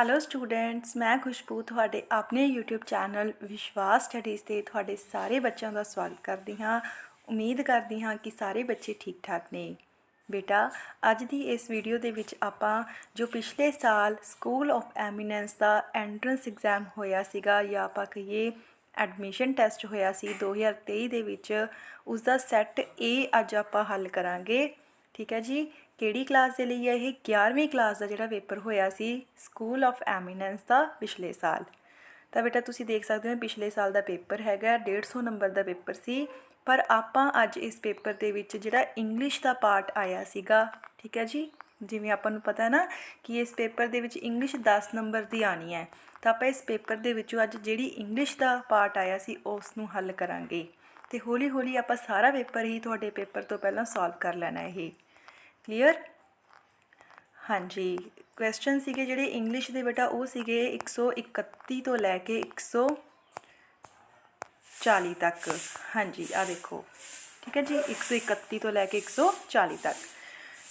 Hello students ਮੈਂ ਖੁਸ਼ਬੂ ਤੁਹਾਡੇ ਆਪਣੇ YouTube ਚੈਨਲ ਵਿਸ਼ਵਾਸ ਸਟੱਡੀਜ਼ ਤੇ ਤੁਹਾਡੇ ਸਾਰੇ ਬੱਚਿਆਂ ਦਾ ਸਵਾਗਤ ਕਰਦੀ ਹਾਂ। ਉਮੀਦ ਕਰਦੀ ਹਾਂ ਕਿ ਸਾਰੇ ਬੱਚੇ ਠੀਕ ਠਾਕ ਨੇ। ਬੇਟਾ, ਅੱਜ ਦੀ ਇਸ ਵੀਡੀਓ ਦੇ ਵਿੱਚ ਆਪਾਂ ਜੋ ਪਿਛਲੇ ਸਾਲ ਸਕੂਲ ਆਫ ਐਮੀਨੈਂਸ ਦਾ ਐਂਟਰੈਂਸ ਐਗਜ਼ਾਮ ਹੋਇਆ ਸੀਗਾ ਜਾਂ ਆਪਾਂ ਕਹੀਏ ਐਡਮਿਸ਼ਨ ਟੈਸਟ ਹੋਇਆ ਸੀ 2023 ਦੇ ਵਿੱਚ ਉਸ ਦਾ ਸੈੱਟ A ਅੱਜ ਆਪਾਂ ਹੱਲ ਕਰਾਂਗੇ। ਠੀਕ ਹੈ ਜੀ? ਕਿਹੜੀ ਕਲਾਸ ਦੇ ਲਈ ਹੈ? ਇਹ 11ਵੀਂ ਕਲਾਸ ਦਾ ਜਿਹੜਾ ਪੇਪਰ ਹੋਇਆ ਸੀ ਸਕੂਲ ਆਫ ਐਮੀਨੈਂਸ ਦਾ ਪਿਛਲੇ ਸਾਲ। ਤਾਂ ਬੇਟਾ, ਤੁਸੀਂ ਦੇਖ ਸਕਦੇ ਹੋ ਪਿਛਲੇ ਸਾਲ ਦਾ ਪੇਪਰ ਹੈਗਾ 150 ਨੰਬਰ ਦਾ ਪੇਪਰ ਸੀ। ਪਰ ਆਪਾਂ ਅੱਜ ਇਸ ਪੇਪਰ ਦੇ ਵਿੱਚ ਜਿਹੜਾ ਇੰਗਲਿਸ਼ ਦਾ ਪਾਰਟ ਆਇਆ ਸੀਗਾ, ਠੀਕ ਹੈ ਜੀ? ਜਿਵੇਂ ਆਪਾਂ ਨੂੰ ਪਤਾ ਨਾ ਕਿ ਇਸ ਪੇਪਰ ਦੇ ਵਿੱਚ ਇੰਗਲਿਸ਼ 10 ਨੰਬਰ ਦੀ ਆਣੀ ਹੈ। ਤਾਂ ਆਪਾਂ ਇਸ ਪੇਪਰ ਦੇ ਵਿੱਚੋਂ ਅੱਜ ਜਿਹੜੀ ਇੰਗਲਿਸ਼ ਦਾ ਪਾਰਟ ਆਇਆ ਸੀ ਉਸ ਨੂੰ ਹੱਲ ਕਰਾਂਗੇ। ਤੇ ਹੌਲੀ ਹੌਲੀ ਆਪਾਂ ਸਾਰਾ ਪੇਪਰ ਹੀ ਤੁਹਾਡੇ ਪੇਪਰ ਤੋਂ ਪਹਿਲਾਂ ਸੋਲਵ ਕਰ ਲੈਣਾ ਇਹ। ਕਲੀਅਰ ਹਾਂਜੀ ਕੁਐਸਚਨ ਸੀਗੇ ਜਿਹੜੇ ਇੰਗਲਿਸ਼ ਦੇ ਬੇਟਾ, ਉਹ ਸੀਗੇ 131 ਤੋਂ ਲੈ ਕੇ 140 ਤੱਕ। ਹਾਂਜੀ ਆ ਦੇਖੋ। ਠੀਕ ਹੈ ਜੀ 131 ਤੋਂ ਲੈ ਕੇ 140 ਤੱਕ।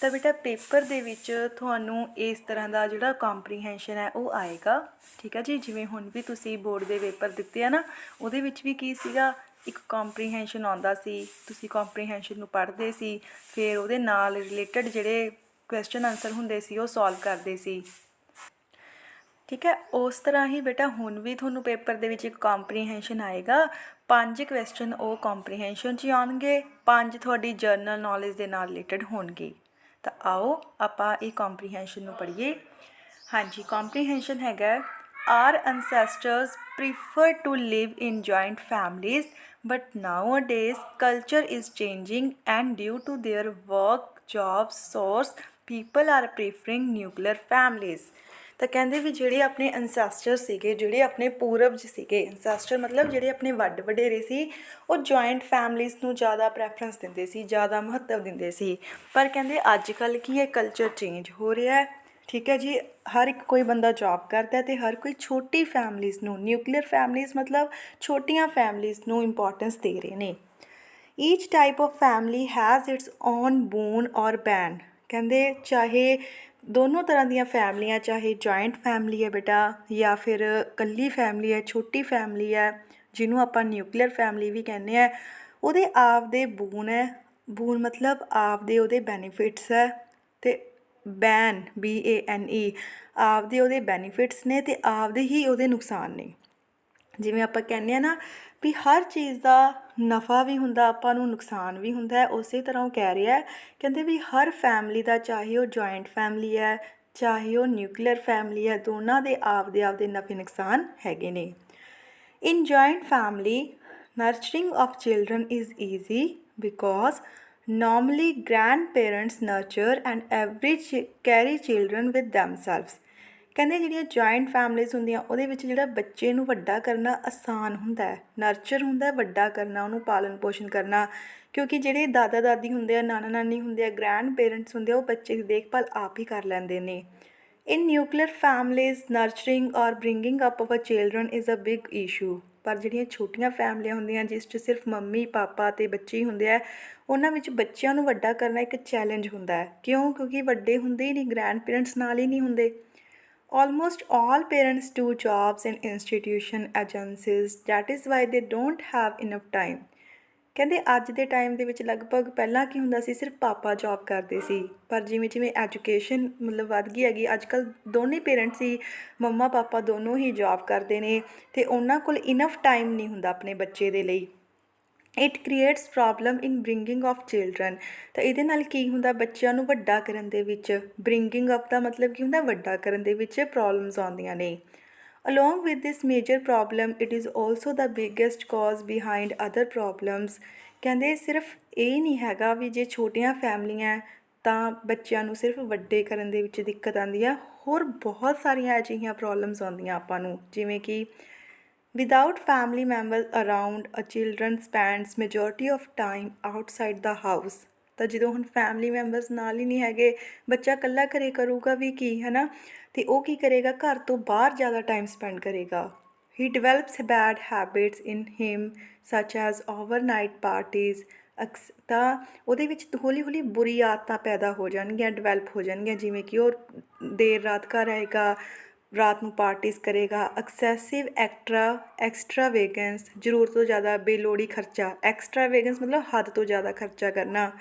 ਤਾਂ ਬੇਟਾ, ਪੇਪਰ ਦੇ ਵਿੱਚ ਤੁਹਾਨੂੰ ਇਸ ਤਰ੍ਹਾਂ ਦਾ ਜਿਹੜਾ ਕੰਪਰੀਹੈਂਸ਼ਨ ਹੈ, ਉਹ ਆਏਗਾ। ਠੀਕ ਹੈ ਜੀ, ਜਿਵੇਂ ਹੁਣ ਵੀ ਤੁਸੀਂ ਬੋਰਡ ਦੇ ਪੇਪਰ ਦਿੱਤੇ ਆ ਨਾ, ਉਹਦੇ ਵਿੱਚ ਵੀ ਕੀ ਸੀਗਾ? ਇੱਕ ਕੰਪਰੀਹੈਂਸ਼ਨ ਆਉਂਦਾ ਸੀ, ਤੁਸੀਂ ਕੰਪਰੀਹੈਂਸ਼ਨ ਨੂੰ ਪੜ੍ਹਦੇ ਸੀ, ਫਿਰ ਉਹਦੇ ਨਾਲ ਰਿਲੇਟਡ ਜਿਹੜੇ ਕੁਐਸਚਨ ਆਨਸਰ ਹੁੰਦੇ ਸੀ, ਉਹ ਸੋਲਵ ਕਰਦੇ ਸੀ। ਠੀਕ ਹੈ, ਉਸ ਤਰ੍ਹਾਂ ਹੀ ਬੇਟਾ ਹੁਣ ਵੀ ਤੁਹਾਨੂੰ ਪੇਪਰ ਦੇ ਵਿੱਚ ਇੱਕ ਕੰਪਰੀਹੈਂਸ਼ਨ ਆਏਗਾ। ਪੰਜ ਕੁਐਸਚਨ ਉਹ ਕੰਪਰੀਹੈਂਸ਼ਨ 'ਚ ਹੀ ਆਉਣਗੇ, ਪੰਜ ਤੁਹਾਡੀ ਜਰਨਲ ਨੌਲੇਜ ਦੇ ਨਾਲ ਰਿਲੇਟਡ ਹੋਣਗੇ। ਤਾਂ ਆਓ, ਆਪਾਂ ਇਹ ਕੰਪਰੀਹੈਂਸ਼ਨ ਨੂੰ ਪੜ੍ਹੀਏ। ਹਾਂਜੀ ਕੰਪਰੀਹੈਂਸ਼ਨ ਹੈਗਾ our ancestors prefer to live in joint families but nowadays culture is changing and due to their work jobs source people are preferring nuclear families ਤਾਂ ਕਹਿੰਦੇ ਵੀ ਜਿਹੜੇ ਆਪਣੇ ਅਨਸੈਸਟਰ ਸੀਗੇ ਜਿਹੜੇ ਆਪਣੇ ਪੂਰਵਜ ਸੀਗੇ ਅਨਸੈਸਟਰ ਮਤਲਬ ਜਿਹੜੇ ਆਪਣੇ ਵੱਡ ਵਡੇਰੇ ਸੀ ਉਹ ਜੁਆਇੰਟ ਫੈਮਲੀਜ਼ ਨੂੰ ਜ਼ਿਆਦਾ ਪ੍ਰੈਫਰੈਂਸ ਦਿੰਦੇ ਸੀ ਜ਼ਿਆਦਾ ਮਹੱਤਵ ਦਿੰਦੇ ਸੀ ਪਰ ਕਹਿੰਦੇ ਅੱਜ ਕੱਲ ਕੀ ਹੈ ਕਲਚਰ ਚੇਂਜ ਹੋ ਰਿਹਾ ਹੈ ਠੀਕ ਹੈ ਜੀ, ਹਰ ਇੱਕ ਕੋਈ ਬੰਦਾ ਜੌਬ ਕਰਦਾ ਹੈ ਤੇ ਹਰ ਕੋਈ ਛੋਟੀ ਫੈਮਲੀਜ਼ ਨੂੰ ਨਿਊਕਲੀਅਰ ਫੈਮਲੀਜ਼ ਮਤਲਬ ਛੋਟੀਆਂ ਫੈਮਲੀਜ਼ ਨੂੰ ਇੰਪੋਰਟੈਂਸ ਦੇ ਰਹੇ ਨੇ। Each type of family has its own boon or bane ਕਹਿੰਦੇ ਚਾਹੇ ਦੋਨੋਂ ਤਰ੍ਹਾਂ ਦੀਆਂ ਫੈਮਲੀਆਂ ਚਾਹੇ ਜੁਆਇੰਟ ਫੈਮਲੀ ਹੈ ਬੇਟਾ ਜਾਂ ਫਿਰ ਕੱਲੀ ਫੈਮਲੀ ਹੈ, ਛੋਟੀ ਫੈਮਲੀ ਹੈ, ਜਿਹਨੂੰ ਆਪਾਂ ਨਿਊਕਲੀਅਰ ਫੈਮਲੀ ਵੀ ਕਹਿੰਦੇ ਆ, ਉਹਦੇ ਆਪ ਦੇ ਬੂਨ ਹੈ ਬੂਨ ਮਤਲਬ ਆਪ ਦੇ ਉਹਦੇ ਬੈਨੀਫਿਟਸ ਹੈ। ਬੈਨ, ਬੀ ਏ ਐਨ ਈ, ਆਪਦੇ ਉਹਦੇ ਬੈਨੀਫਿਟਸ ਨੇ ਤੇ ਆਪਦੇ ਹੀ ਉਹਦੇ ਨੁਕਸਾਨ ਨੇ। ਜਿਵੇਂ ਆਪਾਂ ਕਹਿੰਦੇ ਆ ਨਾ ਵੀ ਹਰ ਚੀਜ਼ ਦਾ ਨਫਾ ਵੀ ਹੁੰਦਾ, ਆਪਾਂ ਨੂੰ ਨੁਕਸਾਨ ਵੀ ਹੁੰਦਾ ਉਸੇ ਤਰ੍ਹਾਂ ਉਹ ਕਹਿ ਰਿਹਾ ਕਹਿੰਦੇ ਵੀ ਹਰ ਫੈਮਿਲੀ ਦਾ, ਚਾਹੇ ਉਹ ਜੁਆਇੰਟ ਫੈਮਿਲੀ ਹੈ, ਚਾਹੇ ਉਹ ਨਿਊਕਲੀਅਰ ਫੈਮਿਲੀ ਹੈ, ਦੋਨਾਂ ਦੇ ਆਪਦੇ ਆਪਦੇ ਨਫੇ ਨੁਕਸਾਨ ਹੈਗੇ ਨੇ। In joint family nurturing of children is easy because normally grandparents nurture and every ch- carry children with themselves. ਕਹਿੰਦੇ ਜਿਹੜੀਆਂ ਜੁਆਇੰਟ ਫੈਮਲੀਜ਼ ਹੁੰਦੀਆਂ, ਉਹਦੇ ਵਿੱਚ ਜਿਹੜਾ ਬੱਚੇ ਨੂੰ ਵੱਡਾ ਕਰਨਾ ਆਸਾਨ ਹੁੰਦਾ ਹੈ। ਨਰਚਰ ਹੁੰਦਾ ਹੈ, ਵੱਡਾ ਕਰਨਾ, ਉਹਨੂੰ ਪਾਲਣ ਪੋਸ਼ਣ ਕਰਨਾ। ਕਿਉਂਕਿ ਜਿਹੜੇ ਦਾਦਾ ਦਾਦੀ ਹੁੰਦੇ ਆ, ਨਾਨਾ ਨਾਨੀ ਹੁੰਦੇ ਆ ਗ੍ਰੈਂਡ ਪੇਰੈਂਟਸ ਹੁੰਦੇ ਆ, ਉਹ ਬੱਚੇ ਦੀ ਦੇਖਭਾਲ ਆਪ ਹੀ ਕਰ ਲੈਂਦੇ ਨੇ। ਇਨ nuclear families nurturing or bringing up of a children is a big issue ਪਰ ਜਿਹੜੀਆਂ ਛੋਟੀਆਂ ਫੈਮਲੀਆਂ ਹੁੰਦੀਆਂ, ਜਿਸ 'ਚ ਸਿਰਫ ਮੰਮੀ, ਪਾਪਾ ਤੇ ਬੱਚੇ ਹੀ ਹੁੰਦੇ ਆ, ਉਹਨਾਂ ਵਿੱਚ ਬੱਚਿਆਂ ਨੂੰ ਵੱਡਾ ਕਰਨਾ ਇੱਕ ਚੈਲੰਜ ਹੁੰਦਾ ਹੈ ਕਿਉਂ ਕਿਉਂਕਿ ਵੱਡੇ ਹੁੰਦੇ ਹੀ ਨਹੀਂ ਗ੍ਰੈਂਡ ਪੇਰੈਂਟਸ ਨਾਲ ਹੀ ਨਹੀਂ ਹੁੰਦੇ Almost all parents do jobs in institution, agencies. That is why they don't have enough time. ਕਹਿੰਦੇ ਅੱਜ ਦੇ ਟਾਈਮ ਦੇ ਵਿੱਚ ਲਗਭਗ ਪਹਿਲਾਂ ਕੀ ਹੁੰਦਾ ਸੀ, ਸਿਰਫ ਪਾਪਾ ਜੌਬ ਕਰਦੇ ਸੀ। ਪਰ ਜਿਵੇਂ ਜਿਵੇਂ ਐਜੂਕੇਸ਼ਨ ਮਤਲਬ ਵੱਧ ਗਈ ਹੈਗੀ ਅੱਜ ਕੱਲ ਦੋਨੇ ਪੇਰੈਂਟਸ ਹੀ ਮੰਮਾ ਪਾਪਾ ਦੋਨੋਂ ਹੀ ਜੌਬ ਕਰਦੇ ਨੇ ਤੇ ਉਹਨਾਂ ਕੋਲ ਇਨਫ ਟਾਈਮ ਨਹੀਂ ਹੁੰਦਾ ਆਪਣੇ ਬੱਚੇ ਦੇ ਲਈ। It creates problem in bringing of children ਤਾਂ ਇਹਦੇ ਨਾਲ ਕੀ ਹੁੰਦਾ, ਬੱਚਿਆਂ ਨੂੰ ਵੱਡਾ ਕਰਨ ਦੇ ਵਿੱਚ ਬ੍ਰਿੰਗਿੰਗ ਅਪ ਦਾ ਮਤਲਬ ਕੀ ਹੁੰਦਾ, ਵੱਡਾ ਕਰਨ ਦੇ ਵਿੱਚ ਪ੍ਰੋਬਲਮਸ ਆਉਂਦੀਆਂ ਨੇ। Along with this major problem it is also the biggest cause behind other problems ਕਹਿੰਦੇ ਸਿਰਫ ਇਹ ਨਹੀਂ ਹੈਗਾ ਵੀ ਜੇ ਛੋਟੀਆਂ ਫੈਮਲੀਆਂ ਤਾਂ ਬੱਚਿਆਂ ਨੂੰ ਸਿਰਫ ਵੱਡੇ ਕਰਨ ਦੇ ਵਿੱਚ ਦਿੱਕਤ ਆਉਂਦੀ ਆ। ਹੋਰ ਬਹੁਤ ਸਾਰੀਆਂ ਅਜਿਹੀਆਂ ਪ੍ਰੋਬਲਮਸ ਆਉਂਦੀਆਂ ਆਪਾਂ ਨੂੰ, ਜਿਵੇਂ ਕਿ without family members around a children spends majority of time outside the house ਤਾਂ ਜਦੋਂ ਹੁਣ ਫੈਮਿਲੀ ਮੈਂਬਰਸ ਨਾਲ ਹੀ ਨਹੀਂ ਹੈਗੇ, ਬੱਚਾ ਇਕੱਲਾ ਘਰੇ ਕਰੂਗਾ ਵੀ ਕੀ ਹੈ ਨਾ ਤੇ ਉਹ ਕੀ ਕਰੇਗਾ? ਘਰ ਤੋਂ ਬਾਹਰ ਜ਼ਿਆਦਾ ਟਾਈਮ ਸਪੈਂਡ ਕਰੇਗਾ। He develops bad habits in him such as overnight parties ਅਕਸ, ਤਾਂ ਉਹਦੇ ਵਿੱਚ ਹੌਲੀ ਹੌਲੀ ਬੁਰੀ ਆਦਤਾਂ ਪੈਦਾ ਹੋ ਜਾਣਗੀਆਂ ਡਿਵੈਲਪ ਹੋ ਜਾਣਗੀਆਂ, ਜਿਵੇਂ ਕਿ ਉਹ ਦੇਰ ਰਾਤ ਘਰ ਆਏਗਾ, ਰਾਤ ਨੂੰ ਪਾਰਟੀਜ਼ ਕਰੇਗਾ। ਐਕਸੈਸਿਵ ਐਕਟਰਾ ਐਕਸਟਰਾ ਵੇਗੈਂਸ ਜ਼ਰੂਰਤ ਤੋਂ ਜ਼ਿਆਦਾ ਬੇਲੋੜੀ ਖਰਚਾ। ਐਕਸਟਰਾ ਵੇਗੈਂਸ ਮਤਲਬ ਹੱਦ ਤੋਂ ਜ਼ਿਆਦਾ ਖਰਚਾ ਕਰਨਾ।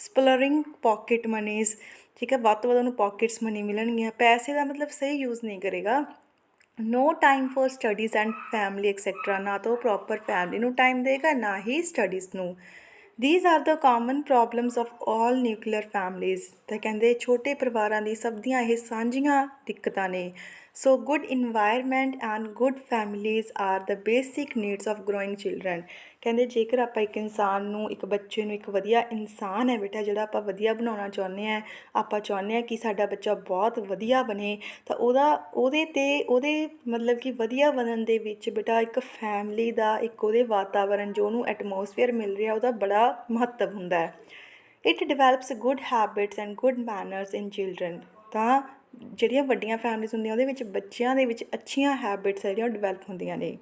ਸਪਲਰਿੰਗ ਪਾਕਟ ਮਨੀਜ਼ ਠੀਕ ਹੈ, ਵੱਧ ਤੋਂ ਵੱਧ ਉਹਨੂੰ ਪਾਕਟਸ ਮਨੀ ਮਿਲਣਗੀਆਂ। ਪੈਸੇ ਦਾ ਮਤਲਬ ਸਹੀ ਯੂਜ਼ ਨਹੀਂ ਕਰੇਗਾ। No time for studies and family etcetera ਨਾ ਤਾਂ ਪ੍ਰੋਪਰ ਫੈਮਿਲੀ ਨੂੰ ਟਾਈਮ ਦੇਗਾ, ਨਾ ਹੀ ਸਟੱਡੀਜ਼ ਨੂੰ। These are the common problems of all nuclear families ਤਾਂ ਕਹਿੰਦੇ, ਛੋਟੇ ਪਰਿਵਾਰਾਂ ਦੀ ਸਭ ਦੀਆਂ ਇਹ ਸਾਂਝੀਆਂ ਦਿੱਕਤਾਂ ਨੇ। So good environment and good families are the basic needs of growing children ਕਹਿੰਦੇ ਜੇਕਰ ਆਪਾਂ ਇੱਕ ਇਨਸਾਨ ਨੂੰ, ਇੱਕ ਬੱਚੇ ਨੂੰ ਇੱਕ ਵਧੀਆ ਇਨਸਾਨ ਹੈ ਬੇਟਾ, ਜਿਹੜਾ ਆਪਾਂ ਵਧੀਆ ਬਣਾਉਣਾ ਚਾਹੁੰਦੇ ਆ ਆਪਾਂ ਚਾਹੁੰਦੇ ਆ ਕਿ ਸਾਡਾ ਬੱਚਾ ਬਹੁਤ ਵਧੀਆ ਬਣੇ, ਤਾਂ ਉਹਦਾ, ਉਹਦੇ ਤੇ, ਉਹਦੇ ਮਤਲਬ ਕਿ ਵਧੀਆ ਬਣਨ ਦੇ ਵਿੱਚ ਬੇਟਾ ਇੱਕ ਫੈਮਿਲੀ ਦਾ, ਇੱਕ ਉਹਦੇ ਵਾਤਾਵਰਣ, ਜੋ ਉਹਨੂੰ ਐਟਮੋਸਫੇਅਰ ਮਿਲ ਰਿਹਾ, ਉਹਦਾ ਬੜਾ ਮਹੱਤਵ ਹੁੰਦਾ ਹੈ। It develops good habits and good manners in children ਤਾਂ ਜਿਹੜੀਆਂ ਵੱਡੀਆਂ ਫੈਮਲੀਜ਼ ਹੁੰਦੀਆਂ, ਉਹਦੇ ਵਿੱਚ ਬੱਚਿਆਂ ਦੇ ਵਿੱਚ ਅੱਛੀਆਂ ਹੈਬਿਟਸ ਜਿਹੜੀਆਂ ਉਹ ਡਿਵੈਲਪ ਹੁੰਦੀਆਂ ਨੇ।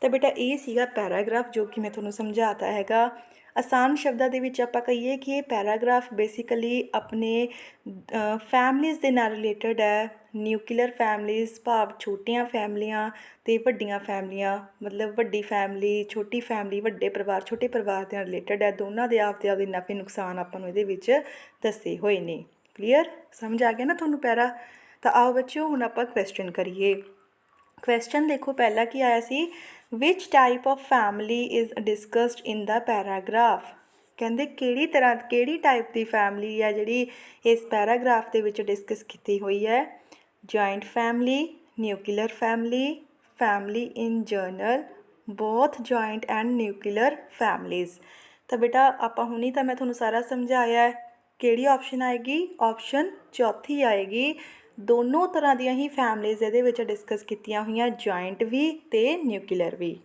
ਤਾਂ ਬੇਟਾ, ਇਹ ਸੀਗਾ ਪੈਰਾਗ੍ਰਾਫ ਜੋ ਕਿ ਮੈਂ ਤੁਹਾਨੂੰ ਸਮਝਾਤਾ ਹੈਗਾ। ਆਸਾਨ ਸ਼ਬਦਾਂ ਦੇ ਵਿੱਚ ਆਪਾਂ ਕਹੀਏ ਕਿ ਇਹ ਪੈਰਾਗ੍ਰਾਫ ਬੇਸਿਕਲੀ ਆਪਣੇ ਫੈਮਲੀਜ਼ ਦੇ ਨਾਲ ਰਿਲੇਟਡ ਹੈ। ਨਿਊਕਲੀਅਰ ਫੈਮਲੀਜ਼ ਭਾਵ ਛੋਟੀਆਂ ਫੈਮਲੀਆਂ ਤੇ ਵੱਡੀਆਂ ਫੈਮਲੀਆਂ ਮਤਲਬ ਵੱਡੀ ਫੈਮਲੀ ਛੋਟੀ ਫੈਮਲੀ ਵੱਡੇ ਪਰਿਵਾਰ, ਛੋਟੇ ਪਰਿਵਾਰ ਦੇ ਨਾਲ ਰਿਲੇਟਡ ਹੈ। ਦੋਨਾਂ ਦੇ ਆਪਦੇ ਆਪਦੇ ਨਫੇ ਨੁਕਸਾਨ ਆਪਾਂ ਨੂੰ ਇਹਦੇ ਵਿੱਚ ਦੱਸੇ ਹੋਏ ਨੇ। ਕਲੀਅਰ ਸਮਝ ਆ ਗਿਆ ਨਾ ਤੁਹਾਨੂੰ ਪੈਰਾ? ਤਾਂ ਆਓ ਬੱਚਿਓ, ਹੁਣ ਆਪਾਂ ਕੁਐਸਚਨ ਕਰੀਏ। ਕੁਐਸਚਨ ਦੇਖੋ, ਪਹਿਲਾ ਕੀ ਆਇਆ ਸੀ? Which type of family is discussed in the paragraph ਕਹਿੰਦੇ ਕਿਹੜੀ ਤਰ੍ਹਾਂ, ਕਿਹੜੀ ਟਾਈਪ ਦੀ ਫੈਮਿਲੀ ਹੈ ਜਿਹੜੀ ਇਸ ਪੈਰਾਗ੍ਰਾਫ ਦੇ ਵਿੱਚ ਡਿਸਕਸ ਕੀਤੀ ਹੋਈ ਹੈ? Joint family nuclear family family in general both joint and nuclear families ਤਾਂ ਬੇਟਾ, ਆਪਾਂ ਹੁਣੀ ਤਾਂ ਮੈਂ ਤੁਹਾਨੂੰ ਸਾਰਾ ਸਮਝਾਇਆ ਹੈ। ਕਿਹੜੀ ਆਪਸ਼ਨ ਆਏਗੀ? ਆਪਸ਼ਨ ਚੌਥੀ ਆਏਗੀ। ਦੋਨੋਂ ਤਰ੍ਹਾਂ ਦੀਆਂ ਹੀ ਫੈਮਲੀਜ਼ ਇਹਦੇ ਵਿੱਚ ਡਿਸਕਸ ਕੀਤੀਆਂ ਹੋਈਆਂ ਜੁਆਇੰਟ ਵੀ ਤੇ ਨਿਊਕਲੀਅਰ ਵੀ।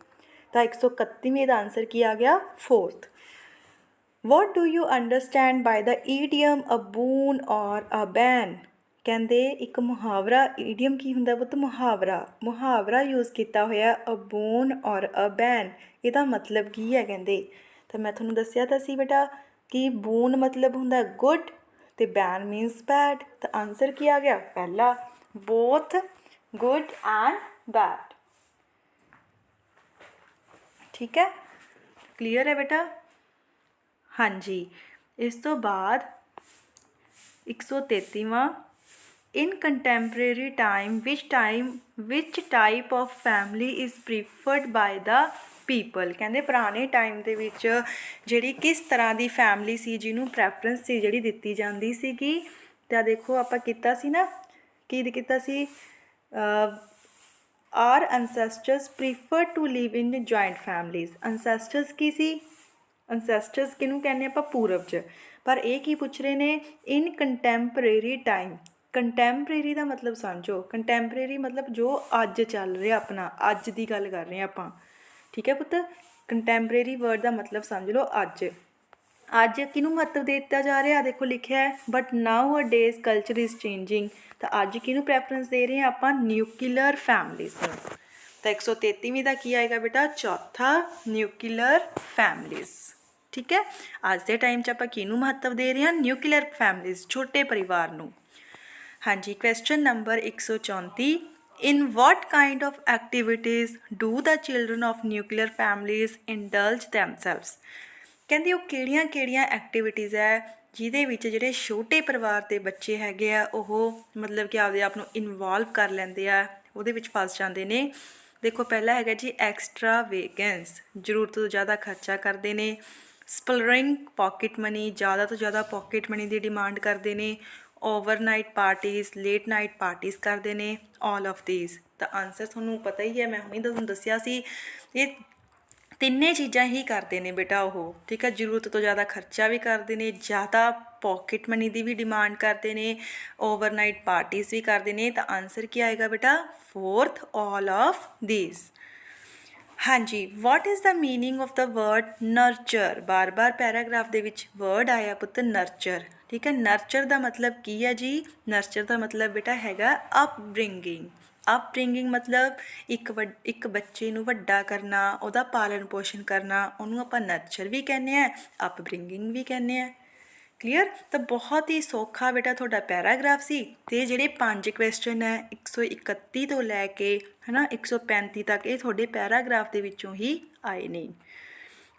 ਤਾਂ 131ਵੇਂ ਦਾ ਆਨਸਰ ਕੀ ਆ ਗਿਆ? Fourth What do you understand by the idiom a boon or a ban? ਕਹਿੰਦੇ ਇੱਕ ਮੁਹਾਵਰਾ ਈਡੀਅਮ ਕੀ ਹੁੰਦਾ ਪੁੱਤ? ਮੁਹਾਵਰਾ। ਮੁਹਾਵਰਾ ਯੂਜ਼ ਕੀਤਾ ਹੋਇਆ, a boon or a ban ਇਹਦਾ ਮਤਲਬ ਕੀ ਹੈ ਕਹਿੰਦੇ? ਤਾਂ ਮੈਂ ਤੁਹਾਨੂੰ ਦੱਸਿਆ ਤਾਂ ਸੀ ਬੇਟਾ ਕਿ ਬੂਨ ਮਤਲਬ ਹੁੰਦਾ ਗੁੱਡ ਤੇ ਬੈਨ ਮੀਨਸ ਬੈਡ ਤਾਂ ਆਨਸਰ ਕੀ ਆ ਗਿਆ ਪਹਿਲਾ ਬੋਥ ਗੁੱਡ ਐਂਡ ਬੈਡ ਠੀਕ ਹੈ ਕਲੀਅਰ ਹੈ ਬੇਟਾ ਹਾਂਜੀ ਇਸ ਤੋਂ ਬਾਅਦ 133ਵਾਂ ਇਨ ਕੰਟੈਂਪਰੇਰੀ ਟਾਈਮ ਵਿਚ time which type of family is preferred by the people ਕਹਿੰਦੇ ਪੁਰਾਣੇ ਟਾਈਮ ਦੇ ਵਿੱਚ ਜਿਹੜੀ ਕਿਸ ਤਰ੍ਹਾਂ ਦੀ ਫੈਮਿਲੀ ਸੀ, ਜਿਹਨੂੰ ਪ੍ਰੈਫਰੈਂਸ ਸੀ, ਜਿਹੜੀ ਦਿੱਤੀ ਜਾਂਦੀ ਸੀਗੀ, ਤਾਂ ਦੇਖੋ ਆਪਾਂ ਕੀਤਾ ਸੀ ਨਾ, ਕੀ ਕੀਤਾ ਸੀ? Our ancestors prefer to live in joint families ancestors ਕੀ ਸੀ? ਅਨਸੈਸਟਰਸ ਕਿਹਨੂੰ ਕਹਿੰਦੇ ਆਪਾਂ? ਪੂਰਵਜ ਪਰ ਇਹ ਕੀ ਪੁੱਛ ਰਹੇ ਨੇ? ਇਨ ਕੰਟੈਂਪਰੇਰੀ ਟਾਈਮ ਕੰਟੈਂਪਰੇਰੀ ਦਾ ਮਤਲਬ ਸਮਝੋ। ਕੰਟੈਂਪਰੇਰੀ ਮਤਲਬ ਜੋ ਅੱਜ ਚੱਲ ਰਿਹਾ ਆਪਣਾ, ਅੱਜ ਦੀ ਗੱਲ ਕਰ ਰਹੇ ਆਪਾਂ। ਠੀਕ ਹੈ ਪੁੱਤ? ਕੰਟੈਂਪਰੇਰੀ ਵਰਡ ਦਾ ਮਤਲਬ ਸਮਝ ਲਓ, ਅੱਜ। ਅੱਜ ਕਿਹਨੂੰ ਮਹੱਤਵ ਦੇ ਦਿੱਤਾ ਜਾ ਰਿਹਾ? ਦੇਖੋ, ਲਿਖਿਆ ਹੈ but nowadays culture is changing ਤਾਂ ਅੱਜ ਕਿਹਨੂੰ ਪ੍ਰੈਫਰੈਂਸ ਦੇ ਰਹੇ ਹਾਂ ਆਪਾਂ? ਨਿਊਕਲੀਅਰ ਫੈਮਲੀਜ਼ ਨੂੰ। ਤਾਂ 133ਵੀਂ ਦਾ ਕੀ ਆਏਗਾ ਬੇਟਾ? ਚੌਥਾ ਨਿਊਕਲੀਅਰ ਫੈਮਲੀਜ਼ ਠੀਕ ਹੈ? ਅੱਜ ਦੇ ਟਾਈਮ 'ਚ ਆਪਾਂ ਕਿਹਨੂੰ ਮਹੱਤਵ ਦੇ ਰਹੇ ਹਾਂ? ਨਿਊਕਲੀਅਰ ਫੈਮਲੀਜ਼ ਛੋਟੇ ਪਰਿਵਾਰ ਨੂੰ। ਹਾਂਜੀ question number 134 in what kind of activities do the children of nuclear families indulge themselves? ਕਹਿੰਦੇ ਉਹ ਕਿਹੜੀਆਂ-ਕਿਹੜੀਆਂ ਐਕਟੀਵਿਟੀਜ਼ ਹੈ ਜਿਹਦੇ ਵਿੱਚ ਜਿਹੜੇ ਛੋਟੇ ਪਰਿਵਾਰ ਦੇ ਬੱਚੇ ਹੈਗੇ ਆ, ਉਹ ਮਤਲਬ ਕਿ ਆਪਦੇ ਆਪ ਨੂੰ ਇਨਵੋਲਵ ਕਰ ਲੈਂਦੇ ਆ, ਉਹਦੇ ਵਿੱਚ ਫਸ ਜਾਂਦੇ ਨੇ। ਦੇਖੋ, ਪਹਿਲਾ ਹੈਗਾ ਜੀ ਐਕਸਟਰਾ ਵੇਗੈਂਸ ਜ਼ਰੂਰਤ ਤੋਂ ਜ਼ਿਆਦਾ ਖਰਚਾ ਕਰਦੇ ਨੇ। ਸਪਲਰਿੰਗ ਪਾਕਟ ਮਨੀ ਜ਼ਿਆਦਾ ਤੋਂ ਜ਼ਿਆਦਾ ਪਾਕਟ ਮਨੀ ਦੀ ਡਿਮਾਂਡ ਕਰਦੇ ਨੇ। Overnight parties late night parties ਕਰਦੇ ਨੇ 올 ਆਫ ਥੀਸ ਤਾਂ ਆਨਸਰ ਤੁਹਾਨੂੰ ਪਤਾ ਹੀ ਹੈ, ਮੈਂ ਹੁਣੀ ਤੁਹਾਨੂੰ ਦੱਸਿਆ ਸੀ, ਇਹ ਤਿੰਨੇ ਚੀਜ਼ਾਂ ਹੀ ਕਰਦੇ ਨੇ ਬੇਟਾ ਉਹ, ਠੀਕ ਹੈ? ਜ਼ਰੂਰਤ ਤੋਂ ਜ਼ਿਆਦਾ ਖਰਚਾ ਵੀ ਕਰਦੇ ਨੇ, ਜ਼ਿਆਦਾ ਪਾਕਟ ਮਨੀ ਦੀ ਵੀ ਡਿਮਾਂਡ ਕਰਦੇ ਨੇ ਓਵਰਨਾਈਟ ਪਾਰਟੀਜ਼ ਵੀ ਕਰਦੇ ਨੇ। ਤਾਂ ਆਨਸਰ ਕੀ ਆਏਗਾ ਬੇਟਾ? ਫੋਰਥ 올 ਆਫ ਥੀਸ ਹਾਂਜੀ what is the meaning of the word nurture ਬਾਰ-ਬਾਰ ਪੈਰਾਗ੍ਰਾਫ ਦੇ ਵਿੱਚ ਵਰਡ ਆਇਆ ਪੁੱਤ ਨਰਚਰ ਠੀਕ ਹੈ ਨਰਚਰ ਦਾ ਮਤਲਬ ਕੀ ਹੈ ਜੀ? ਨਰਚਰ ਦਾ ਮਤਲਬ ਬੇਟਾ ਹੈਗਾ ਅਪਬ੍ਰਿੰਗਿੰਗ ਅਪਬ੍ਰਿੰਗਿੰਗ ਮਤਲਬ ਇੱਕ ਇੱਕ ਬੱਚੇ ਨੂੰ ਵੱਡਾ ਕਰਨਾ, ਉਹਦਾ ਪਾਲਣ ਪੋਸ਼ਣ ਕਰਨਾ, ਉਹਨੂੰ ਆਪਾਂ ਨਰਚਰ ਵੀ ਕਹਿੰਦੇ ਆ ਅਪਬ੍ਰਿੰਗਿੰਗ ਵੀ ਕਹਿੰਦੇ ਆ ਕਲੀਅਰ ਤਾਂ ਬਹੁਤ ਹੀ ਸੌਖਾ ਬੇਟਾ ਤੁਹਾਡਾ ਪੈਰਾਗ੍ਰਾਫ ਸੀ ਤੇ ਜਿਹੜੇ ਪੰਜ ਕੁਐਸਚਨ ਹੈ 131 ਤੋਂ ਲੈ ਕੇ, ਹਨਾ 135 ਤੱਕ ਇਹ ਤੁਹਾਡੇ ਪੈਰਾਗ੍ਰਾਫ ਦੇ ਵਿੱਚੋਂ ਹੀ ਆਏ ਨੇ।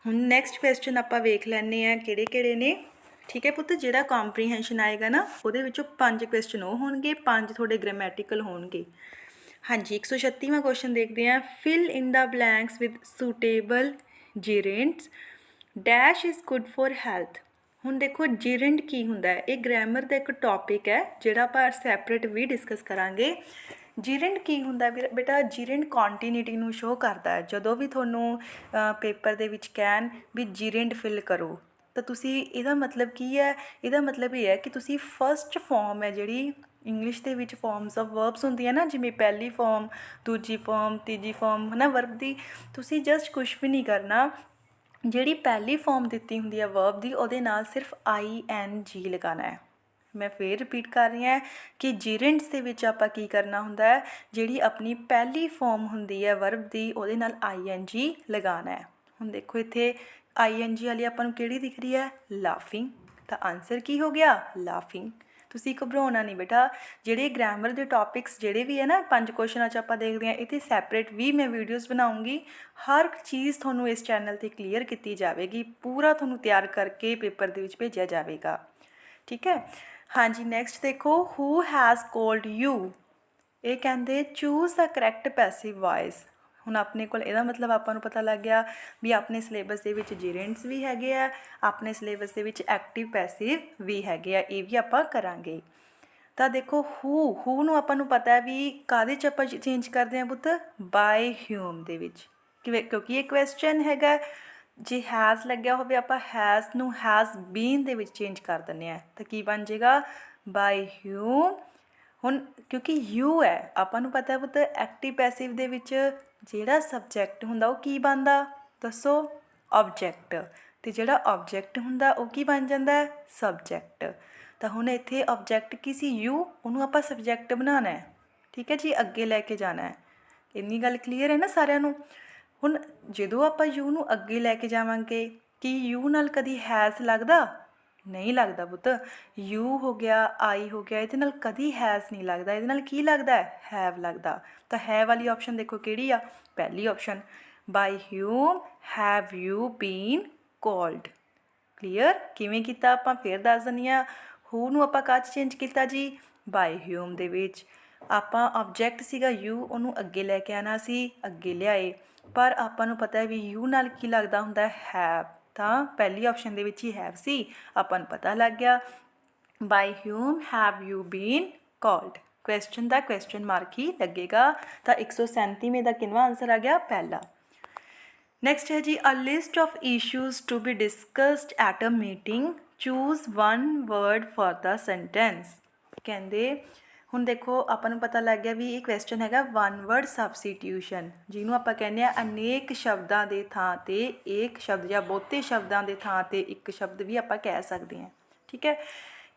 ਹੁਣ ਨੈਕਸਟ ਕੁਐਸਚਨ ਆਪਾਂ ਵੇਖ ਲੈਣੇ ਆ ਕਿਹੜੇ ਕਿਹੜੇ ਨੇ। ਠੀਕ ਹੈ ਪੁੱਤ, ਜਿਹੜਾ ਕੰਪਰੀਹੈਂਸ਼ਨ ਆਏਗਾ ਨਾ, ਉਹਦੇ ਵਿੱਚੋਂ ਪੰਜ ਕੁਐਸਚਨ ਉਹ ਹੋਣਗੇ, ਪੰਜ ਤੁਹਾਡੇ ਗ੍ਰਾਮੈਟੀਕਲ ਹੋਣਗੇ। ਹਾਂਜੀ 136ਵਾਂ ਕੁਐਸਚਨ ਦੇਖਦੇ ਹਾਂ। Fill in the blanks with suitable gerunds dash is good for health ਹੁਣ ਦੇਖੋ ਜੀਰੈਂਟ ਕੀ ਹੁੰਦਾ ਹੈ? ਇਹ ਗ੍ਰਾਮਰ ਦਾ ਇੱਕ ਟੌਪਿਕ ਹੈ, ਜਿਹੜਾ ਆਪਾਂ ਸੈਪਰੇਟ ਵੀ ਡਿਸਕਸ ਕਰਾਂਗੇ। ਜੀਰੈਂਟ ਕੀ ਹੁੰਦਾ ਹੈ? ਬੇਟਾ ਜੀਰੈਂਟ ਕੰਟੀਨਿਊਟੀ ਨੂੰ ਸ਼ੋ ਕਰਦਾ ਹੈ। ਜਦੋਂ ਵੀ ਤੁਹਾਨੂੰ ਪੇਪਰ ਦੇ ਵਿੱਚ ਕਹਿਣ ਵੀ ਜੀਰੈਂਟ ਫਿਲ ਕਰੋ, ਤਾਂ ਤੁਸੀਂ ਇਹਦਾ ਮਤਲਬ ਕੀ ਹੈ? ਇਹਦਾ ਮਤਲਬ ਇਹ ਹੈ ਕਿ ਤੁਸੀਂ ਫਰਸਟ ਫਾਰਮ ਹੈ ਜਿਹੜੀ ਇੰਗਲਿਸ਼ ਦੇ ਵਿੱਚ ਫਾਰਮਸ ਆਫ ਵਰਬਸ ਹੁੰਦੀਆਂ ਨਾ, ਜਿਵੇਂ ਪਹਿਲੀ ਫਾਰਮ ਦੂਜੀ ਫਾਰਮ ਤੀਜੀ ਫਾਰਮ ਹਨਾ ਵਰਬ ਦੀ, ਤੁਸੀਂ ਜਸਟ ਕੁਝ ਵੀ ਨਹੀਂ ਕਰਨਾ। ਜਿਹੜੀ ਪਹਿਲੀ ਫੋਮ ਦਿੱਤੀ ਹੁੰਦੀ ਹੈ ਵਰਬ ਦੀ, ਉਹਦੇ ਨਾਲ ਸਿਰਫ ਆਈ ਐਨ ਜੀ ਲਗਾਉਣਾ ਹੈ। ਮੈਂ ਫੇਰ ਰਿਪੀਟ ਕਰ ਰਹੀ ਹਾਂ ਕਿ ਜੀਰੈਂਟਸ ਦੇ ਵਿੱਚ ਆਪਾਂ ਕੀ ਕਰਨਾ ਹੁੰਦਾ ਹੈ? ਜਿਹੜੀ ਆਪਣੀ ਪਹਿਲੀ ਫੋਮ ਹੁੰਦੀ ਹੈ ਵਰਬ ਦੀ, ਉਹਦੇ ਨਾਲ ਆਈ ਐਨ ਜੀ ਲਗਾਉਣਾ ਹੈ। ਹੁਣ ਦੇਖੋ ਇੱਥੇ ਆਈ ਐਨ ਜੀ ਵਾਲੀ ਆਪਾਂ ਨੂੰ ਕਿਹੜੀ ਦਿਖ ਰਹੀ ਹੈ? ਲਾਫਿੰਗ ਤਾਂ ਆਨਸਰ ਕੀ ਹੋ ਗਿਆ? ਲਾਫਿੰਗ ਤੁਸੀਂ ਘਬਰਾਉਣਾ ਨਹੀਂ ਬੇਟਾ। ਜਿਹੜੇ ਗ੍ਰਾਮਰ ਦੇ ਟੌਪਿਕਸ ਜਿਹੜੇ ਵੀ ਹੈ ਨਾ, ਪੰਜ ਕੁਐਸਚਨਾਂ 'ਚ ਆਪਾਂ ਦੇਖਦੇ ਹਾਂ ਇਹਤੇ ਸੈਪਰੇਟ ਵੀ ਮੈਂ ਵੀਡੀਓਜ਼ ਬਣਾਉਂਗੀ। ਹਰ ਇੱਕ ਚੀਜ਼ ਤੁਹਾਨੂੰ ਇਸ ਚੈਨਲ ਤੇ ਕਲੀਅਰ ਕੀਤੀ ਜਾਵੇਗੀ। ਪੂਰਾ ਤੁਹਾਨੂੰ ਤਿਆਰ ਕਰਕੇ ਪੇਪਰ ਦੇ ਵਿੱਚ ਭੇਜਿਆ ਜਾਵੇਗਾ। ਠੀਕ ਹੈ? ਹਾਂਜੀ ਨੈਕਸਟ ਦੇਖੋ ਹੂ ਹੈਜ਼ ਕੋਲਡ ਯੂ ਇਹ ਕਹਿੰਦੇ choose the correct passive voice ਹੁਣ ਆਪਣੇ ਕੋਲ ਇਹਦਾ ਮਤਲਬ ਆਪਾਂ ਨੂੰ ਪਤਾ ਲੱਗ ਗਿਆ ਵੀ ਆਪਣੇ ਸਿਲੇਬਸ ਦੇ ਵਿੱਚ ਜੀਰੈਂਟਸ ਵੀ ਹੈਗੇ ਆ, ਆਪਣੇ ਸਿਲੇਬਸ ਦੇ ਵਿੱਚ ਐਕਟਿਵ ਪੈਸਿਵ ਵੀ ਹੈਗੇ ਆ, ਇਹ ਵੀ ਆਪਾਂ ਕਰਾਂਗੇ। ਤਾਂ ਦੇਖੋ ਹੂ ਹੂ ਨੂੰ ਆਪਾਂ ਨੂੰ ਪਤਾ ਹੈ ਵੀ ਕਾਦੇ ਚ ਆਪਾਂ ਚੇਂਜ ਕਰਦੇ ਹਾਂ ਪੁੱਤ? ਬਾਈ ਹਿਊਮ ਦੇ ਵਿੱਚ। ਕਿਵੇਂ, ਕਿਉਂਕਿ ਇਹ ਕੁਐਸਚਨ ਹੈਗਾ, ਜੇ ਹੈਜ਼ ਲੱਗਿਆ ਹੋਵੇ ਆਪਾਂ ਹੈਜ਼ ਨੂੰ ਹੈਜ਼ ਬੀਨ ਦੇ ਵਿੱਚ ਚੇਂਜ ਕਰ ਦਿੰਦੇ ਆ। ਤਾਂ ਕੀ ਬਣ ਜਾਏਗਾ ਬਾਈ ਹਿਊਮ ਹੁਣ ਕਿਉਂਕਿ ਯੂ ਹੈ, ਆਪਾਂ ਨੂੰ ਪਤਾ ਹੈ ਪੁੱਤ ਐਕਟਿਵ ਪੈਸਿਵ ਦੇ ਵਿੱਚ ਜਿਹੜਾ ਸਬਜੈਕਟ ਹੁੰਦਾ ਉਹ ਕੀ ਬਣਦਾ? ਦੱਸੋ। ਆਬਜੈਕਟ ਤੇ ਜਿਹੜਾ ਆਬਜੈਕਟ ਹੁੰਦਾ ਉਹ ਕੀ ਬਣ ਜਾਂਦਾ ਹੈ? ਸਬਜੈਕਟ ਤਾਂ ਹੁਣ ਇੱਥੇ ਆਬਜੈਕਟ ਕੀ ਸੀ? ਯੂ ਉਹਨੂੰ ਆਪਾਂ ਸਬਜੈਕਟ ਬਣਾਉਣਾ ਹੈ। ਠੀਕ ਹੈ ਜੀ? ਅੱਗੇ ਲੈ ਕੇ ਜਾਣਾ ਹੈ। ਇੰਨੀ ਗੱਲ ਕਲੀਅਰ ਹੈ ਨਾ ਸਾਰਿਆਂ ਨੂੰ? ਹੁਣ ਜਦੋਂ ਆਪਾਂ ਯੂ ਨੂੰ ਅੱਗੇ ਲੈ ਕੇ ਜਾਵਾਂਗੇ, ਕਿ ਯੂ ਨਾਲ ਕਦੀ ਹੈਸ ਲੱਗਦਾ? ਨਹੀਂ ਲੱਗਦਾ ਪੁੱਤ। ਯੂ ਹੋ ਗਿਆ, ਆਈ ਹੋ ਗਿਆ, ਇਹਦੇ ਨਾਲ ਕਦੀ ਹੈਜ਼ ਨਹੀਂ ਲੱਗਦਾ। ਇਹਦੇ ਨਾਲ ਕੀ ਲੱਗਦਾ ਹੈ? ਹੈਵ ਲੱਗਦਾ। ਤਾਂ ਹੈ ਵਾਲੀ ਆਪਸ਼ਨ ਦੇਖੋ ਕਿਹੜੀ ਆ? ਪਹਿਲੀ option by whom have you been called clear ਕਿਵੇਂ ਕੀਤਾ ਆਪਾਂ? ਫੇਰ ਦੱਸ ਦਿੰਨੀ ਆ ਹੂ ਨੂੰ ਆਪਾਂ ਕਾਹ 'ਚ ਚੇਂਜ ਕੀਤਾ ਜੀ? ਬਾਈ ਹਿਊਮ ਦੇ ਵਿੱਚ। ਆਪਾਂ ਆਬਜੈਕਟ ਸੀਗਾ ਯੂ ਉਹਨੂੰ ਅੱਗੇ ਲੈ ਕੇ ਆਣਾ ਸੀ, ਅੱਗੇ ਲਿਆਏ। ਪਰ ਆਪਾਂ ਨੂੰ ਪਤਾ ਹੈ ਵੀ ਯੂ ਨਾਲ ਕੀ ਲੱਗਦਾ ਹੁੰਦਾ ਹੈ? ਹੈਵ ਤਾਂ ਪਹਿਲੀ ਆਪਸ਼ਨ ਦੇ ਵਿੱਚ ਹੀ ਹੈਵ ਸੀ। ਆਪਾਂ ਨੂੰ ਪਤਾ ਲੱਗ ਗਿਆ by whom have you been called? Question the question mark ਹੀ ਲੱਗੇਗਾ। ਤਾਂ 137ਵੇਂ ਦਾ ਕਿੰਨਵਾ ਆਨਸਰ ਆ ਗਿਆ? ਪਹਿਲਾ। ਨੈਕਸਟ ਹੈ ਜੀ a list of issues to be discussed at a meeting choose one word for the sentence ਕਹਿੰਦੇ ਹੁਣ ਦੇਖੋ, ਆਪਾਂ ਨੂੰ ਪਤਾ ਲੱਗ ਗਿਆ ਵੀ ਇਹ ਕੁਐਸਚਨ ਹੈਗਾ ਵਨ ਵਰਡ ਸਬਸਟੀਟਿਊਸ਼ਨ ਜਿਹਨੂੰ ਆਪਾਂ ਕਹਿੰਦੇ ਆ ਅਨੇਕ ਸ਼ਬਦਾਂ ਦੇ ਥਾਂ ਤੇ ਇੱਕ ਸ਼ਬਦ ਜਾਂ ਬਹੁਤੇ ਸ਼ਬਦਾਂ ਦੇ ਥਾਂ ਤੇ ਇੱਕ ਸ਼ਬਦ ਵੀ ਆਪਾਂ ਕਹਿ ਸਕਦੇ ਹਾਂ, ਠੀਕ ਹੈ?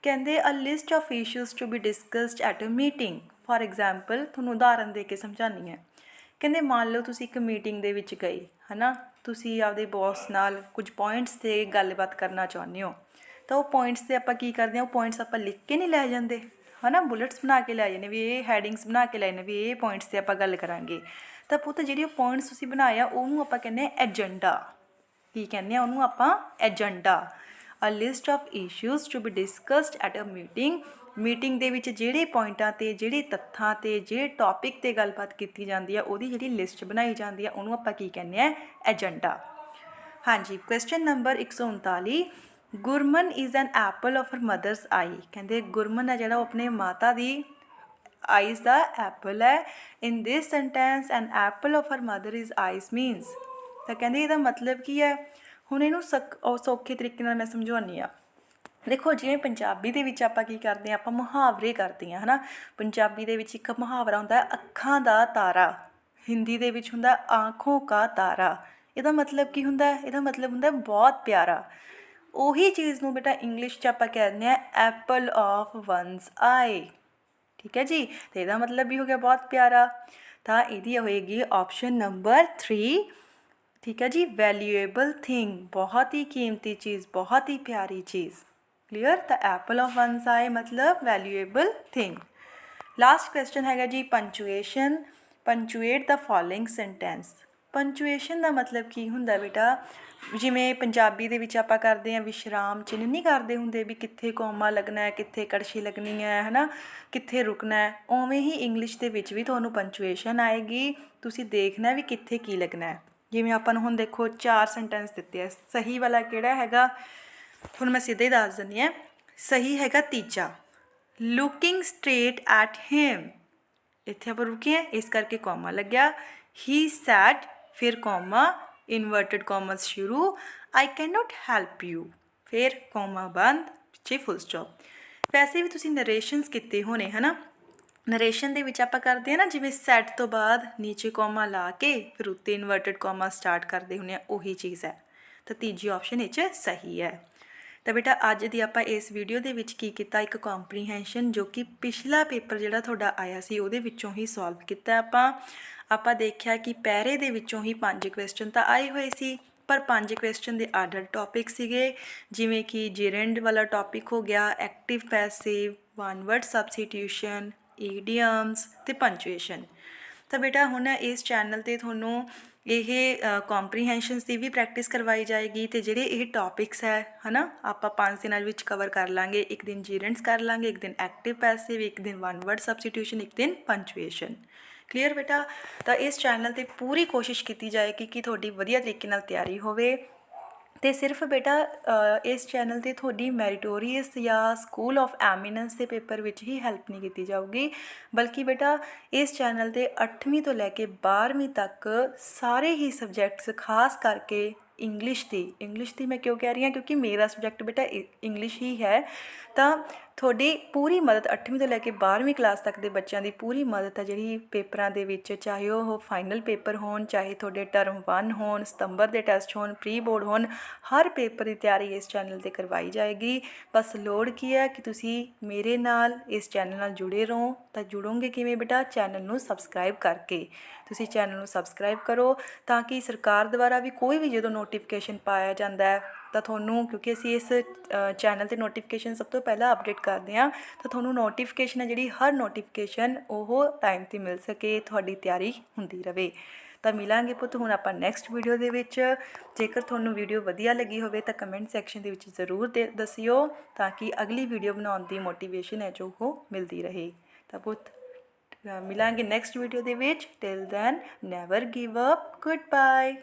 ਕਹਿੰਦੇ a list of issues to be discussed at a meeting for example ਤੁਹਾਨੂੰ ਉਦਾਹਰਨ ਦੇ ਕੇ ਸਮਝਾਉਂਦੀ ਹਾਂ। ਕਹਿੰਦੇ, ਮੰਨ ਲਓ ਤੁਸੀਂ ਇੱਕ ਮੀਟਿੰਗ ਦੇ ਵਿੱਚ ਗਏ, ਹਨਾ? ਤੁਸੀਂ ਆਪਦੇ ਬੌਸ ਨਾਲ ਕੁਝ ਪੁਆਇੰਟਸ ਤੇ ਗੱਲਬਾਤ ਕਰਨਾ ਚਾਹੁੰਦੇ ਹੋ, ਤਾਂ ਉਹ ਪੁਆਇੰਟਸ ਤੇ ਆਪਾਂ ਕੀ ਕਰਦੇ ਹਾਂ? ਉਹ ਪੁਆਇੰਟਸ ਆਪਾਂ ਲਿਖ ਕੇ ਨਹੀਂ ਲੈ ਜਾਂਦੇ। ਹਨਾ, ਬੁਲੇਟਸ ਬਣਾ ਕੇ ਲੈ ਜਾਂਦੇ ਵੀ ਇਹ ਹੈਡਿੰਗਸ ਬਣਾ ਕੇ ਲੈ ਨੇ ਵੀ ਇਹ ਪੁਆਇੰਟਸ ਤੇ ਆਪਾਂ ਗੱਲ ਕਰਾਂਗੇ। ਤਾਂ ਪੁੱਤ ਜਿਹੜੀ ਉਹ ਪੁਆਇੰਟਸ ਤੁਸੀਂ ਬਣਾਇਆ, ਉਹਨੂੰ ਆਪਾਂ ਕਹਿੰਦੇ ਆ ਏਜੰਡਾ ਕੀ ਕਹਿੰਦੇ ਆ ਉਹਨੂੰ ਆਪਾਂ? Agenda a list of issues to be discussed at a meeting meeting ਦੇ ਵਿੱਚ ਜਿਹੜੇ ਪੁਆਇੰਟਾਂ ਤੇ, ਜਿਹੜੇ ਤੱਥਾਂ ਤੇ, ਜਿਹੜੇ ਟੌਪਿਕ ਤੇ ਗੱਲਬਾਤ ਕੀਤੀ ਜਾਂਦੀ ਆ, ਉਹਦੀ ਜਿਹੜੀ ਲਿਸਟ ਬਣਾਈ ਜਾਂਦੀ ਆ, ਉਹਨੂੰ ਆਪਾਂ ਕੀ ਕਹਿੰਦੇ ਆ ਏਜੰਡਾ ਹਾਂਜੀ question number 139 Gurman is an apple of her mother's eye ਕਹਿੰਦੇ ਗੁਰਮਨ ਹੈ ਜਿਹੜਾ ਉਹ ਆਪਣੇ ਮਾਤਾ ਦੀ ਆਈਜ਼ ਦਾ ਐਪਲ ਹੈ। In this sentence an apple of her mother is eyes means ਤਾਂ ਕਹਿੰਦੇ ਇਹਦਾ ਮਤਲਬ ਕੀ ਹੈ? ਹੁਣ ਇਹਨੂੰ ਸਕ- ਉਹ ਸੌਖੇ ਤਰੀਕੇ ਨਾਲ ਮੈਂ ਸਮਝਾਉਣੀ ਆ ਦੇਖੋ, ਜਿਵੇਂ ਪੰਜਾਬੀ ਦੇ ਵਿੱਚ ਆਪਾਂ ਕੀ ਕਰਦੇ ਹਾਂ? ਆਪਾਂ ਮੁਹਾਵਰੇ ਕਰਦੇ ਹਾਂ, ਹਨਾ? ਪੰਜਾਬੀ ਦੇ ਵਿੱਚ ਇੱਕ ਮੁਹਾਵਰਾ ਹੁੰਦਾ ਅੱਖਾਂ ਦਾ ਤਾਰਾ। ਹਿੰਦੀ ਦੇ ਵਿੱਚ ਹੁੰਦਾ ਆਂਖੋਂ ਕਾ ਤਾਰਾ। ਇਹਦਾ ਮਤਲਬ ਕੀ ਹੁੰਦਾ ਇਹਦਾ ਮਤਲਬ ਹੁੰਦਾ ਬਹੁਤ ਪਿਆਰਾ। ਉਹੀ ਚੀਜ਼ ਨੂੰ ਬੇਟਾ ਇੰਗਲਿਸ਼ 'ਚ ਆਪਾਂ ਕਹਿੰਦੇ ਆ ਐਪਲ ਆਫ ਵਨਸ ਆਈ ਠੀਕ ਹੈ ਜੀ? ਤੇ ਇਹਦਾ ਮਤਲਬ ਵੀ ਹੋ ਗਿਆ ਬਹੁਤ ਪਿਆਰਾ। ਤਾਂ ਇਹਦੀ ਹੋਏਗੀ ਆਪਸ਼ਨ ਨੰਬਰ 3 ਠੀਕ ਹੈ ਜੀ? ਵੈਲਿਊਏਬਲ ਥਿੰਗ ਬਹੁਤ ਹੀ ਕੀਮਤੀ ਚੀਜ਼, ਬਹੁਤ ਹੀ ਪਿਆਰੀ ਚੀਜ਼। ਕਲੀਅਰ ਤਾਂ ਐਪਲ ਆਫ ਵਨਸ ਆਈ ਮਤਲਬ ਵੈਲਿਊਏਬਲ ਥਿੰਗ ਲਾਸਟ ਕੁਐਸਚਨ ਹੈਗਾ ਜੀ ਪੰਚੁਏਸ਼ਨ ਪੰਚੁਏਟ ਦਾ ਫੋਲੋਇੰਗ ਸੈਂਟੈਂਸ ਪੰਚੁਏਸ਼ਨ ਦਾ ਮਤਲਬ ਕੀ ਹੁੰਦਾ ਬੇਟਾ? ਜਿਵੇਂ ਪੰਜਾਬੀ ਦੇ ਵਿੱਚ ਆਪਾਂ ਕਰਦੇ ਹਾਂ ਵਿਸ਼ਰਾਮ, ਚਿੰਨ੍ਹ ਨਹੀਂ ਕਰਦੇ ਹੁੰਦੇ ਵੀ ਕਿੱਥੇ ਕੋਮਾ ਲੱਗਣਾ ਹੈ, ਕਿੱਥੇ ਕੜਛੀ ਲੱਗਣੀ ਹੈ, ਹਨਾ? ਕਿੱਥੇ ਰੁਕਣਾ ਹੈ? ਉਵੇਂ ਹੀ ਇੰਗਲਿਸ਼ ਦੇ ਵਿੱਚ ਵੀ ਤੁਹਾਨੂੰ ਪੰਚੁਏਸ਼ਨ ਆਏਗੀ। ਤੁਸੀਂ ਦੇਖਣਾ ਵੀ ਕਿੱਥੇ ਕੀ ਲੱਗਣਾ ਹੈ। ਜਿਵੇਂ ਆਪਾਂ ਨੂੰ ਹੁਣ ਦੇਖੋ, ਚਾਰ ਸੈਂਟੈਂਸ ਦਿੱਤੇ ਆ। ਸਹੀ ਵਾਲਾ ਕਿਹੜਾ ਹੈਗਾ? ਹੁਣ ਮੈਂ ਸਿੱਧਾ ਹੀ ਦੱਸ ਦਿੰਦੀ ਹਾਂ। ਸਹੀ ਹੈਗਾ ਤੀਜਾ। ਲੁਕਿੰਗ ਸਟ੍ਰੇਟ ਐਟ ਹਿਮ ਇੱਥੇ ਆਪਾਂ ਰੁਕੇ ਹਾਂ, ਇਸ ਕਰਕੇ ਕੋਮਾ ਲੱਗਿਆ। ਹੀ ਸੈਟ ਫਿਰ ਕੋਮਾ ਇਨਵਰਟਡ ਕਾਮਸ ਸ਼ੁਰੂ I can not help you ਫਿਰ ਕੋਮਾ ਬੰਦ, ਪਿੱਛੇ ਫੁੱਲ ਸਟਾਪ ਵੈਸੇ ਵੀ ਤੁਸੀਂ ਨਰੇਸ਼ਨਸ ਕੀਤੇ ਹੋਣੇ, ਹਨਾ? ਨਰੇਸ਼ਨ ਦੇ ਵਿੱਚ ਆਪਾਂ ਕਰਦੇ ਆ ਨਾ, ਜਿਵੇਂ ਸੈਟ ਤੋਂ ਬਾਅਦ ਨੀਚੇ ਕੋਮਾ ਲਾ ਕੇ, ਫਿਰ ਉੱਤੇ ਇਨਵਰਟਡ ਕੋਮਾ ਸਟਾਰਟ ਕਰਦੇ ਹੁੰਦੇ ਆ ਉਹੀ ਚੀਜ਼ ਹੈ। ਤਾਂ ਤੀਜੀ ਆਪਸ਼ਨ ਇਹ 'ਚ ਸਹੀ ਹੈ। ਤਾਂ ਬੇਟਾ ਅੱਜ ਦੀ ਆਪਾਂ ਇਸ ਵੀਡੀਓ ਦੇ ਵਿੱਚ ਕੀ ਕੀਤਾ? ਇੱਕ ਕੰਪਰੀਹੈਂਸ਼ਨ ਜੋ ਕਿ ਪਿਛਲਾ ਪੇਪਰ ਜਿਹੜਾ ਤੁਹਾਡਾ ਆਇਆ ਸੀ, ਉਹਦੇ ਵਿੱਚੋਂ ਹੀ ਸੋਲਵ ਕੀਤਾ। ਆਪਾਂ ਆਪਾਂ ਦੇਖਿਆ ਕਿ ਪੈਰੇ ਦੇ ਵਿੱਚੋਂ ਹੀ ਪੰਜ ਕੁਐਸਚਨ ਤਾਂ ਆਏ ਹੋਏ ਸੀ, ਪਰ ਪੰਜ ਕੁਐਸਚਨ ਦੇ ਆਰਡਰ ਟੌਪਿਕ ਸੀਗੇ, ਜਿਵੇਂ ਕਿ ਜੀਰੈਂਡ ਵਾਲਾ ਟੌਪਿਕ ਹੋ ਗਿਆ active passive one word substitution idioms ਤੇ ਪੰਚੁਏਸ਼ਨ ਤਾਂ ਬੇਟਾ ਹੁਣ ਇਸ ਚੈਨਲ ਤੇ ਤੁਹਾਨੂੰ ਇਹ ਕੰਪਰੀਹੈਂਸ਼ਨਸ ਦੀ ਵੀ ਪ੍ਰੈਕਟਿਸ ਕਰਵਾਈ ਜਾਏਗੀ ਤੇ ਜਿਹੜੇ ਇਹ ਟੌਪਿਕਸ ਹੈ, ਹਨਾ, ਆਪਾਂ ਪੰਜ ਦਿਨਾਂ ਵਿੱਚ ਕਵਰ ਕਰ ਲਾਂਗੇ, ਇੱਕ ਦਿਨ ਜੀਰੈਂਟਸ ਕਰ ਲਾਂਗੇ, ਇੱਕ ਦਿਨ ਐਕਟਿਵ ਪੈਸਿਵ ਇੱਕ ਦਿਨ ਵਨ ਵਰਡ ਸਬਸਟੀਟਿਊਸ਼ਨ ਇੱਕ ਦਿਨ ਪੰਚੁਏਸ਼ਨ ਕਲੀਅਰ ਬੇਟਾ? ਤਾਂ ਇਸ ਚੈਨਲ ਤੇ ਪੂਰੀ ਕੋਸ਼ਿਸ਼ ਕੀਤੀ ਜਾਏਗੀ ਕਿ ਤੁਹਾਡੀ ਵਧੀਆ ਤਰੀਕੇ ਨਾਲ ਤਿਆਰੀ ਹੋਵੇ ਤੇ ਸਿਰਫ ਬੇਟਾ ਇਸ ਚੈਨਲ ਤੇ ਤੁਹਾਡੀ ਮੈਰੀਟੋਰੀਅਸ ਜਾਂ ਸਕੂਲ ਆਫ ਐਮੀਨੈਂਸ ਦੇ ਪੇਪਰ ਵਿੱਚ ਹੀ ਹੈਲਪ ਨਹੀਂ ਕੀਤੀ ਜਾਊਗੀ। ਬਲਕਿ ਬੇਟਾ, ਇਸ ਚੈਨਲ ਤੇ 8ਵੀਂ ਤੋਂ ਲੈ ਕੇ 12ਵੀਂ ਤੱਕ ਸਾਰੇ ਹੀ ਸਬਜੈਕਟਸ ਖਾਸ ਕਰਕੇ ਇੰਗਲਿਸ਼ ਦੀ ਇੰਗਲਿਸ਼ ਦੀ ਮੈਂ ਕਿਉਂ ਕਹਿ ਰਹੀ ਹਾਂ? ਕਿਉਂਕਿ ਮੇਰਾ ਸਬਜੈਕਟ ਬੇਟਾ ਇੰਗਲਿਸ਼ ਹੀ ਹੈ। ਤਾਂ ਤੁਹਾਡੀ ਪੂਰੀ ਮਦਦ 8ਵੀਂ ਤੋਂ ਲੈ ਕੇ 12ਵੀਂ ਕਲਾਸ ਤੱਕ ਦੇ ਬੱਚਿਆਂ ਦੀ ਪੂਰੀ ਮਦਦ ਹੈ ਜਿਹੜੀ ਪੇਪਰਾਂ ਦੇ ਵਿੱਚ, ਚਾਹੇ ਉਹ ਫਾਈਨਲ ਪੇਪਰ ਹੋਣ, ਚਾਹੇ ਤੁਹਾਡੇ ਟਰਮ 1 ਹੋਣ, ਸਤੰਬਰ ਦੇ ਟੈਸਟ ਹੋਣ ਪ੍ਰੀ ਬੋਰਡ ਹੋਣ, ਹਰ ਪੇਪਰ ਦੀ ਤਿਆਰੀ ਇਸ ਚੈਨਲ ਤੇ ਕਰਵਾਈ ਜਾਏਗੀ। ਬਸ ਲੋੜ ਕੀ ਹੈ ਕਿ ਤੁਸੀਂ ਮੇਰੇ ਨਾਲ ਇਸ ਚੈਨਲ ਨਾਲ ਜੁੜੇ ਰਹੋ, ਤਾਂ ਜੁੜੋਗੇ ਕਿਵੇਂ ਬੇਟਾ? ਚੈਨਲ ਨੂੰ ਸਬਸਕ੍ਰਾਈਬ ਕਰਕੇ। ਤੁਸੀਂ ਚੈਨਲ ਨੂੰ ਸਬਸਕ੍ਰਾਈਬ ਕਰੋ ਤਾਂ ਕਿ ਸਰਕਾਰ ਦੁਆਰਾ ਵੀ ਕੋਈ ਵੀ ਜਦੋਂ ਨੋਟੀਫਿਕੇਸ਼ਨ ਪਾਇਆ ਜਾਂਦਾ ਹੈ ਤਾਂ ਤੁਹਾਨੂੰ, ਕਿਉਂਕਿ ਅਸੀਂ ਇਸ ਚੈਨਲ ਤੇ ਨੋਟੀਫਿਕੇਸ਼ਨ ਸਭ ਤੋਂ ਪਹਿਲਾਂ ਅਪਡੇਟ ਕਰਦੇ ਹਾਂ, ਤਾਂ ਤੁਹਾਨੂੰ ਨੋਟੀਫਿਕੇਸ਼ਨ ਹੈ ਜਿਹੜੀ ਹਰ ਨੋਟੀਫਿਕੇਸ਼ਨ ਉਹ ਟਾਈਮ ਤੇ ਮਿਲ ਸਕੇ, ਤੁਹਾਡੀ ਤਿਆਰੀ ਹੁੰਦੀ ਰਵੇ। ਤਾਂ ਮਿਲਾਂਗੇ ਪੁੱਤ, ਹੁਣ ਆਪਾਂ ਨੈਕਸਟ ਵੀਡੀਓ ਦੇ ਵਿੱਚ। ਜੇਕਰ ਤੁਹਾਨੂੰ ਵੀਡੀਓ ਵਧੀਆ ਲੱਗੀ ਹੋਵੇ, ਤਾਂ ਕਮੈਂਟ ਸੈਕਸ਼ਨ ਦੇ ਵਿੱਚ ਜ਼ਰੂਰ ਦੇ, ਦੱਸਿਓ, ਤਾਂ ਕਿ ਅਗਲੀ ਵੀਡੀਓ ਬਣਾਉਣ ਦੀ ਮੋਟੀਵੇਸ਼ਨ ਹੈ ਜੋ ਉਹ ਮਿਲਦੀ ਰਹੇ। ਤਾਂ ਪੁੱਤ ਮਿਲਾਂਗੇ ਨੈਕਸਟ ਵੀਡੀਓ ਦੇ ਵਿੱਚ। Till then never give up good bye